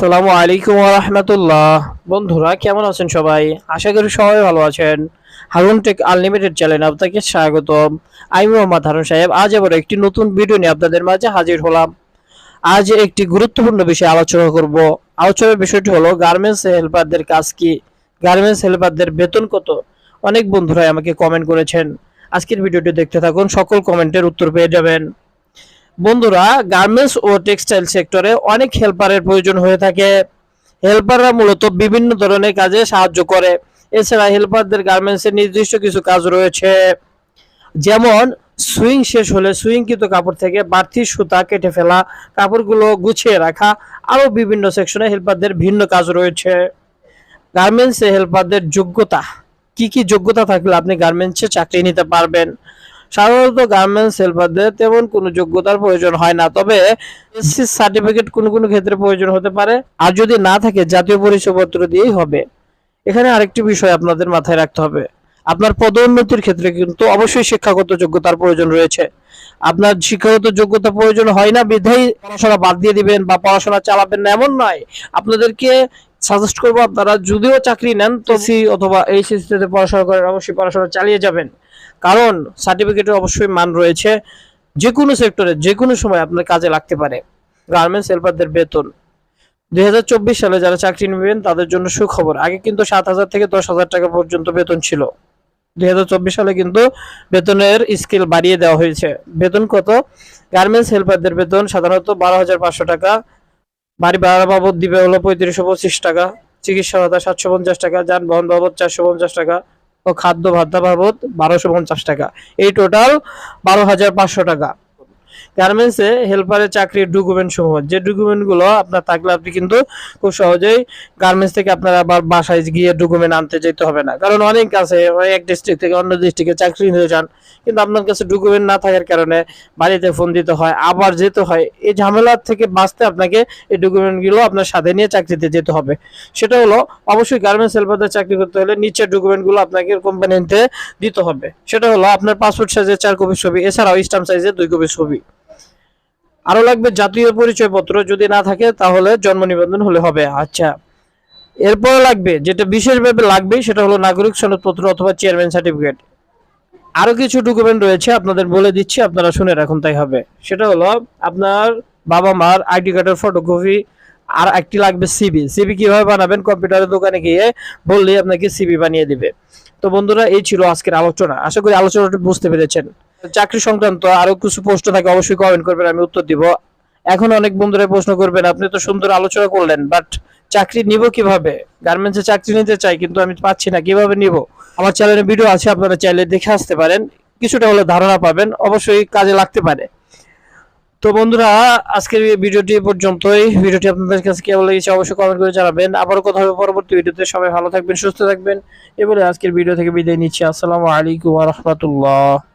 আসসালামু আলাইকুম রহমতুল্লাহ। বন্ধুরা, কেমন আছেন সবাই? আশা করি সবাই ভালো আছেন। হারুন টেক আনলিমিটেড চ্যানেল আপনাকে স্বাগতম। আমি মোহাম্মদ হারুন সাহেব। আজ আবার একটি নতুন ভিডিও নিয়ে আপনাদের মাঝে হাজির হলাম। আজ একটি গুরুত্বপূর্ণ বিষয়ে আলোচনা করব। আলোচনার বিষয়টি হলো গার্মেন্টস হেল্পারদের কাজ কি? গার্মেন্টস হেল্পারদের বেতন কত? অনেক বন্ধুরাই আমাকে কমেন্ট করেছেন। আজকের ভিডিওটি দেখতে থাকুন। সকল কমেন্টের উত্তর পেয়ে যাবেন। বন্ধুরা গার্মেন্টস ও টেক্সটাইল সেক্টরে অনেক হেল্পারের প্রয়োজন হয়ে থাকে। হেল্পাররা মূলত বিভিন্ন ধরনের কাজে সাহায্য করে। এছাড়া হেল্পারদের গার্মেন্টসের নির্দিষ্ট কিছু কাজ রয়েছে। যেমন সুইং শেষ হলে সুইংকৃত কাপড় থেকে বাড়তি সুতা কেটে ফেলা, কাপড়গুলো গুছিয়ে রাখা, আরও বিভিন্ন সেকশনে হেল্পারদের ভিন্ন কাজ রয়েছে। গার্মেন্টসে হেল্পারদের যোগ্যতা, কি কি যোগ্যতা থাকলে আপনি গার্মেন্টসে চাকরি নিতে পারবেন? সাধারণত গার্মেন্টস হেল্পারদের তেমন কোনো যোগ্যতার প্রয়োজন হয় না। তবে এসসি সার্টিফিকেট কোনো কোনো ক্ষেত্রে প্রয়োজন হতে পারে। আর যদি না থাকে, জাতীয় পরিচয়পত্র দিয়েই হবে। এখানে আরেকটি বিষয় আপনাদের মাথায় রাখতে হবে। আপনার পদোন্নতির ক্ষেত্রে কিন্তু অবশ্যই শিক্ষাগত যোগ্যতার প্রয়োজন রয়েছে। আপনার শিক্ষাগত যোগ্যতা প্রয়োজন হয় না, বিধায় পড়াশোনা বাদ দিয়ে দিবেন বা পড়াশোনা চালাবেন না, এমন নয়। আপনাদেরকে সাজেস্ট করব, আপনারা যদিও চাকরি নেন, তো সি অথবা এই সিস্টেমে পড়াশোনা করেন, অবশ্যই পড়াশোনা চালিয়ে যাবেন। কারণ সার্টিফিকেটের অবশ্যই মান রয়েছে যে কোনো সেক্টরে যে কোনো সময় আপনার কাজে লাগতে পারে। গার্মেন্টস হেল্পারদের বেতন। দুই সালে যারা চাকরি নেবেন, তাদের জন্য সুখবর। আগে কিন্তু সাত হাজার থেকে দশ হাজার টাকা পর্যন্ত বেতন ছিল। দুই সালে কিন্তু বেতনের স্কেল বাড়িয়ে দেওয়া হয়েছে। বেতন কত? গার্মেন্টস হেল্পারদের বেতন সাধারণত বারো হাজার পাঁচশো টাকা। বাড়ি ভাড়া বাবদ দিবে হলো পঁয়ত্রিশশো পঁচিশ টাকা। চিকিৎসা ভাতা সাতশো পঞ্চাশ টাকা। যানবাহন বাবদ চারশো পঞ্চাশ টাকা। ও খাদ্য ভাতা বাবদ বারোশো পঞ্চাশ টাকা। এই টোটাল বারো হাজার পাঁচশো টাকা। গার্মেন্টসে হেল্পারের চাকরির ডকুমেন্ট সমূহ। যে ডকুমেন্টগুলো আপনার থাকলে আপনি কিন্তু খুব সহজেই গার্মেন্টস থেকে আপনার আবার বাসায় গিয়ে ডকুমেন্ট আনতে যেতে হবে না। কারণ অনেক আছে এক ডিস্ট্রিক্ট থেকে অন্য ডিস্ট্রিক্টে চাকরি নিতে যান কিন্তু আপনার কাছে ডকুমেন্ট না থাকার কারণে বাড়িতে ফোন দিতে হয়, আবার যেতে হয়। এই ঝামেলার থেকে বাঁচতে আপনাকে এই ডকুমেন্টগুলো আপনার সাথে নিয়ে চাকরিতে যেতে হবে। সেটা হলো, অবশ্যই গার্মেন্টস হেল্পারদের চাকরি করতে হলে নিচের ডকুমেন্টগুলো আপনাকে কোম্পানিতে দিতে হবে। সেটা হলো, আপনার পাসপোর্ট সাইজের চার কপি ছবি, এছাড়াও স্টাম্প সাইজের দুই কপি ছবি। আরও লাগবে জাতীয় পরিচয়পত্র যদি না থাকে, তাহলে জন্ম নিবন্ধন হলে হবে। আচ্ছা। এরপর লাগবে, যেটা বিশেষভাবে লাগবে সেটা হলো নাগরিক সনদপত্র অথবা চেয়ারম্যান সার্টিফিকেট আরও কিছু ডকুমেন্ট রয়েছে, আপনাদের বলে দিচ্ছি, আপনারা শুনে রাখুন, তাই হবে। সেটা হলো আপনার বাবা মার আইডি কার্ডের ফটোকপি আর একটি লাগবে সিবি সিবি কীভাবে বানাবেন? কম্পিউটারের দোকানে গিয়ে বললেই আপনাকে সিবি বানিয়ে দিবে। তো বন্ধুরা, এই ছিল আজকের আলোচনা। আশা করি আলোচনাটা বুঝতে পেরেছেন। চাকরি সংক্রান্ত আরও কিছু প্রশ্ন থাকে, অবশ্যই কমেন্ট করবেন, আমি উত্তর দিব। এখন অনেক বন্ধুরা প্রশ্ন করবেন, আপনি তো সুন্দর আলোচনা করলেন বাট চাকরি নিব কীভাবে? গার্মেন্টসে চাকরি নিতে চাই, কিন্তু আমি পাচ্ছি না, কীভাবে নিব? আমার চ্যানেলে ভিডিও আছে, আপনারা চাইলে দেখে আসতে পারেন। কিছুটা হলে ধারণা পাবেন, অবশ্যই কাজে লাগতে পারে। তো বন্ধুরা, আজকের ভিডিওটি পর্যন্তই। ভিডিওটি আপনাদের কাছে কেমন লেগেছে অবশ্যই কমেন্ট করে জানাবেন। আবারও কথা হবে পরবর্তী ভিডিওতে। সবাই ভালো থাকবেন, সুস্থ থাকবেন। এবারে আজকের ভিডিও থেকে বিদায় নিচ্ছি। আসসালামু আলাইকুম রহমতুল্লাহ।